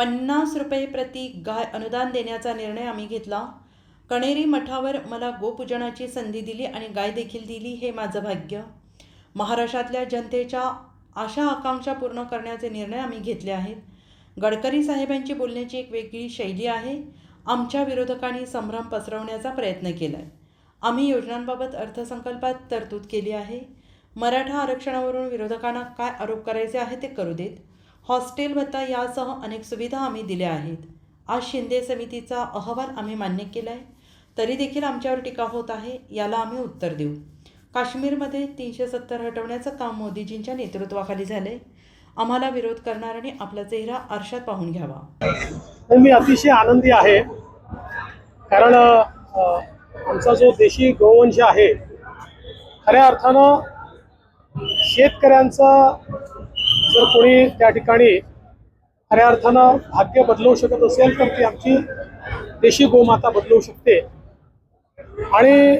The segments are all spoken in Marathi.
पन्नास रुपये प्रति गाय अनुदान देण्याचा निर्णय आम्ही घेतला. कणेरी मठावर मला गोपूजनाची संधी दिली आणि गाय देखील दिली हे माझं भाग्य. महाराष्ट्रातल्या जनतेच्या आशा आकांक्षा पूर्ण करण्याचे निर्णय आम्ही घेतले आहेत. गडकरी साहेबांची बोलण्याची एक वेगळी शैली आहे. आमच्या विरोधकांनी संभ्रम पसरवण्याचा प्रयत्न केला आहे आम्ही योजनांबाबत अर्थसंकल्पात तरतूद केली आहे. मराठा आरक्षणावरून विरोधकांना काय आरोप करायचे आहे ते करू देत. हॉस्टेल भत्ता यासह अनेक सुविधा आम्ही दिल्या आहेत. आज शिंदे समितीचा अहवाल आम्ही मान्य केला आहे तरी देखील आमच्यावर टीका होत आहे याला आम्ही उत्तर देऊ. काश्मीरमध्ये तीनशे सत्तर हटवण्याचं काम मोदीजींच्या नेतृत्वाखाली झालंय. आम्हाला विरोध करणाऱ्यांनी आपला चेहरा आरशात पाहून घ्यावा. तर मी अतिशय आनंदी आहे. कारण आमचा जो देशी गोवंश आहे खऱ्या अर्थानं शेतकऱ्यांचा जर कोणी त्या ठिकाणी खऱ्या अर्थानं भाग्य बदलवू शकत असेल तर ती आमची देशी गोमाता बदलवू शकते. आणि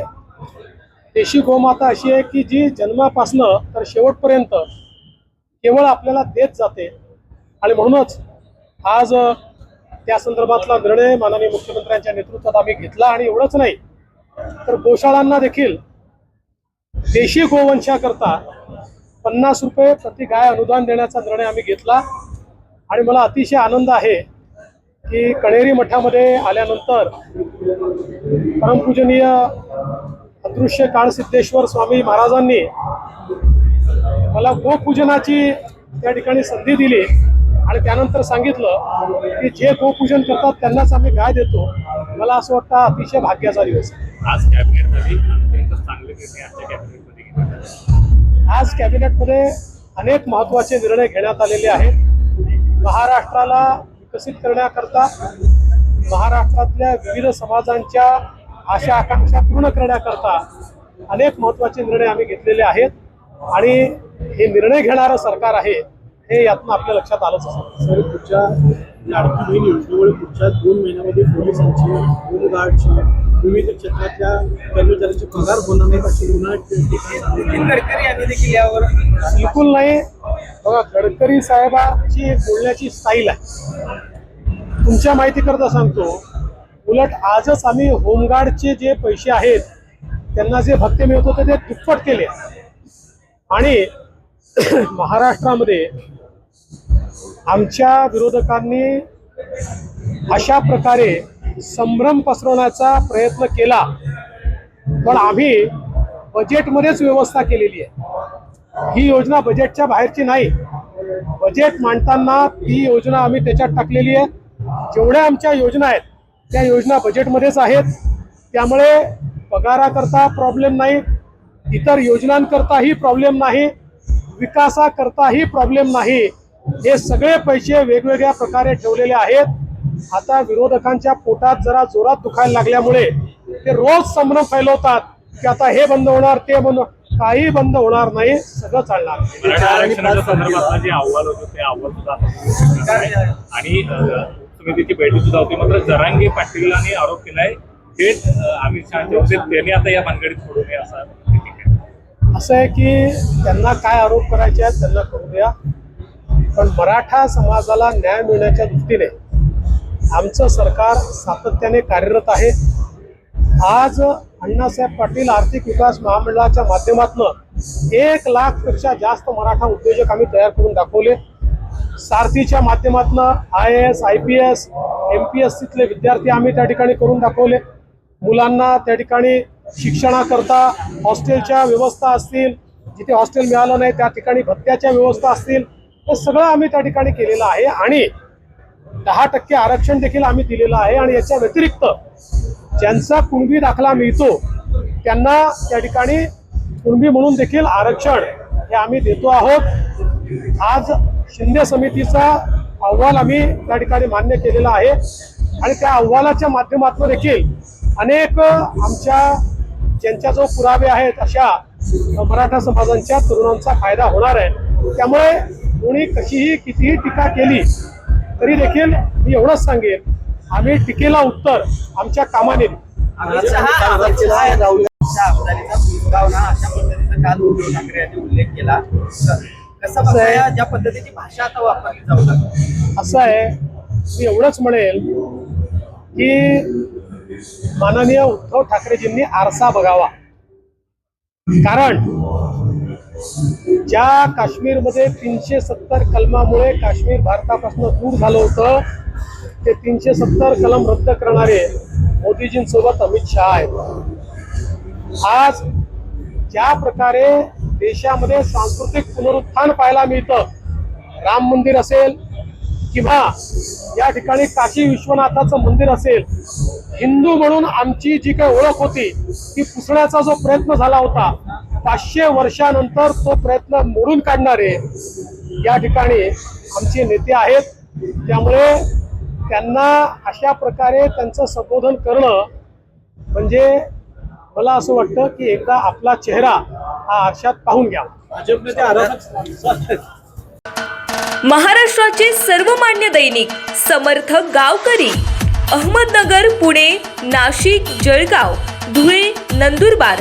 देशी गोमाता अशी आहे की जी जन्मापासनं तर शेवटपर्यंत केवळ आपल्याला देत जाते. आणि म्हणूनच आज त्या संदर्भातला निर्णय माननीय मुख्यमंत्र्यांच्या नेतृत्वात आम्ही घेतला आणि एवढंच नाही तर गोशाळांना देखील देशी गोवंशाकरता पन्नास रुपये प्रति गाय अनुदान देण्याचा निर्णय आम्ही घेतला. आणि मला अतिशय आनंद आहे की कणेरी मठामध्ये आल्यानंतर परमपूजनीय अदृश्य काळसिद्धेश्वर स्वामी महाराजांनी मला गोपूजनाची त्या ठिकाणी संधी दिली आणि त्यानंतर सांगितलं की जे गोपूजन करतात त्यांनाच आम्ही गाय देतो. मला असं वाटतं अतिशय भाग्याचा दिवस आज कॅबिनेटमध्ये आज कॅबिनेटमध्ये अनेक महत्त्वाचे निर्णय घेण्यात आलेले आहेत. महाराष्ट्राला विकसित करण्याकरता महाराष्ट्रातल्या विविध समाजांच्या आशा आकांक्षा पूर्ण करण्याकरता अनेक महत्त्वाचे निर्णय आम्ही घेतलेले आहेत. आणि हे निर्णय घेणारं सरकार आहे हे यातनं आपल्या लक्षात आलंच असेल. सर पुढच्या लाडकी बहीण योजनेमुळे पुढच्या दोन महिन्यामध्ये पोलिसांची होमगार्डची विविध क्षेत्रातल्या कर्मचाऱ्यांचे पगार होणार नाहीत अशी उन्हाळ्यात गडकरी यांनी देखील यावर बिलकुल नाही. बघा गडकरी साहेबाची एक बोलण्याची स्टाईल आहे. तुमच्या माहितीकरता सांगतो उलट आजच आम्ही होमगार्डचे जे पैसे आहेत त्यांना जे भत्ते मिळत होते ते दुप्पट केले. आणि महाराष्ट्रामध्ये आमच्या विरोधकांनी अशा प्रकारे संभ्रम पसरवण्याचा प्रयत्न केला. पण आम्ही बजेटमध्येच व्यवस्था केलेली आहे. ही योजना बजेटच्या बाहेरची नाही. बजेट मांडताना ती योजना आम्ही त्याच्यात टाकलेली आहे. जेवढ्या आमच्या योजना आहेत त्या योजना बजेटमध्येच आहेत. त्यामुळे पगाराकरता प्रॉब्लेम नाही. इतर योजनांकरताही प्रॉब्लेम नाही. विकासाकरताही प्रॉब्लेम नाही. हे सगळे पैसे वेगवेगळ्या प्रकारे ठेवलेले आहेत. आता विरोधकांच्या पोटात जरा जोरात दुखायला लागल्यामुळे ते रोज संभ्रम फैलवतात की आता हे बंद होणार ते बंद. काही बंद होणार नाही सगळं चालणार. आणि समितीची बैठक सुद्धा होती. मात्र जरांगे पाटीलांनी आरोप केलाय थेट अमित शहाचे होते त्यांनी आता या भानगडीत पडू नये असा ठीक आहे. असं आहे की त्यांना काय आरोप करायचे आहेत त्यांना करू द्या. पण मराठा समाजाला न्याय मिळण्याच्या दृष्टीने आमचं सरकार सातत्याने कार्यरत आहे. आज अण्णासाहेब पाटील आर्थिक विकास महामंडळाच्या माध्यमातून एक लाखपेक्षा जास्त मराठा उद्योजक आम्ही तयार करून दाखवले. सारथीच्या माध्यमातून I A S I P S M P S सीतले विद्यार्थी आम्ही त्या ठिकाणी करून दाखवले. मुलांना त्या ठिकाणी शिक्षणाकरता हॉस्टेलच्या व्यवस्था असतील जिथे हॉस्टेल मिळालं नाही त्या ठिकाणी भत्त्याच्या व्यवस्था असतील. हे सगळं आम्ही त्या ठिकाणी केलेलं आहे आणि दहा टक्के आरक्षण देखील आम्ही दिलेलं आहे आणि याच्या व्यतिरिक्त ज्यांचा कुणबी दाखला मिळतो त्यांना त्या ठिकाणी कुणबी म्हणून देखील आरक्षण हे आम्ही देतो आहोत. आज शिंदे समितीचा अहवाल आम्ही त्या ठिकाणी मान्य केलेला आहे आणि त्या अहवालाच्या माध्यमातून देखील अनेक आमच्या ज्यांच्या जो पुरावे आहेत अशा मराठा समाजांच्या तरुणांचा फायदा होणार आहे. त्यामुळे कोणी कशीही कितीही टीका केली तरी देखील मी एवढंच सांगेन आम्ही टीकेला उत्तर आमच्या कामाने या काल उद्धव ठाकरे यांनी उल्लेख केला. कसं बघताय ज्या पद्धतीची भाषा आता वापरली जाऊ लागली. असं आहे मी एवढंच म्हणेल की माननीय उद्धव ठाकरेजींनी आरसा बघावा. कारण ज्या काश्मीरमध्ये तीनशे सत्तर कलमामुळे काश्मीर भारतापासून दूर झालं होतं ते तीनशे सत्तर कलम रद्द करणारे मोदीजींसोबत अमित शहा आहेत. आज ज्या प्रकारे देशामध्ये सांस्कृतिक पुनरुत्थान पाहायला मिळतं राम मंदिर असेल किंवा या ठिकाणी काशी विश्वनाथाचं मंदिर असेल हिंदू म्हणून आमची जी काही ओळख होती ती पुसण्याचा जो प्रयत्न झाला होता पाचशे वर्षानंतर तो प्रयत्न मोडून काढणारे या ठिकाणी आमचे नेते आहेत. त्यामुळे त्यांना अशा प्रकारे त्यांचं संबोधन करणं म्हणजे मला असं वाटतं की एकदा आपला चेहरा हा आरशात पाहून घ्या. महाराष्ट्राचे सर्वमान्य दैनिक समर्थ गावकरी अहमदनगर पुणे नाशिक जळगाव धुळे नंदुरबार